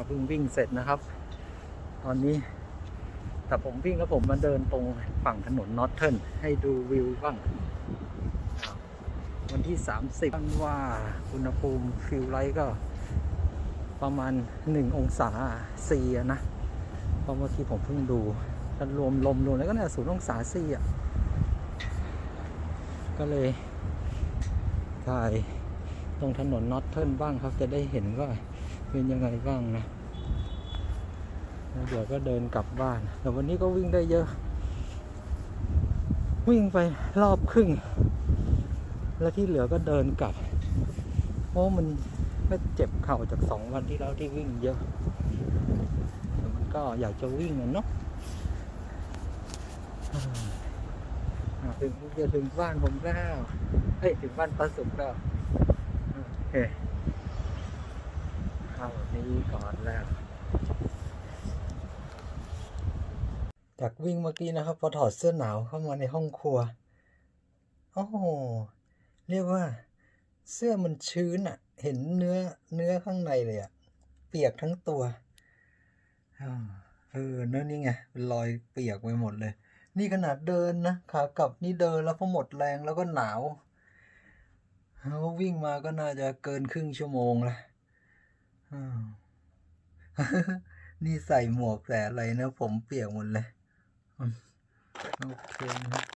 ก็เพิ่งวิ่งเสร็จนะครับ ตอนนี้แต่ผมวิ่งแล้วผมมาเดินตรงฝั่งถนนนอตเทิร์นให้ดูวิวบ้าง วันที่ 30วันว่าอุณหภูมิฟิลไลท์ก็ประมาณ 1 องศาซีอะนะ เพราะเมื่อกี้ผมเพิ่งดูถ้ารวมลมรวมแล้วก็น่าศูนย์องศาซีอะ ก็เลยถ่ายตรงถนนนอตเทิร์นบ้างครับจะได้เห็นว่า เป็นยังไงบ้างนะเดี๋ยวก็เดินกลับบ้าน แต่วันนี้ก็วิ่งได้เยอะ วิ่งไปรอบครึ่ง แล้วที่เหลือก็เดินกลับ เพราะมันก็เจ็บเข่าจากสองวันที่แล้วที่วิ่งเยอะแต่มันก็อยากจะวิ่งเนาะถึงจะถึงบ้านผมแล้วเฮ้ยถึงบ้านปลาสุกแล้วโอเคานี้ก่อนแล้วจากวิ่งเมื่อกี้นะครับ พอถอดเสื้อหนาวเข้ามาในห้องครัวโอ้โหเรียกว่า เสื้อมันชื้นอะเห็นเนื้อเนื้อข้างในเลยอะเปียกทั้งตัวอ่าเออเนื้อนี่ไงเป็นรอยเปียกไปหมดเลย นี่ขนาดเดินนะขากลับนี่เดินแล้วพอหมดแรงแล้วก็หนาวแล้ววิ่งมาก็น่าจะเกินครึ่งชั่วโมงละ นี่ใส่หมวกแต่อะไรนะผมเปียกหมดเลย โอเคนะ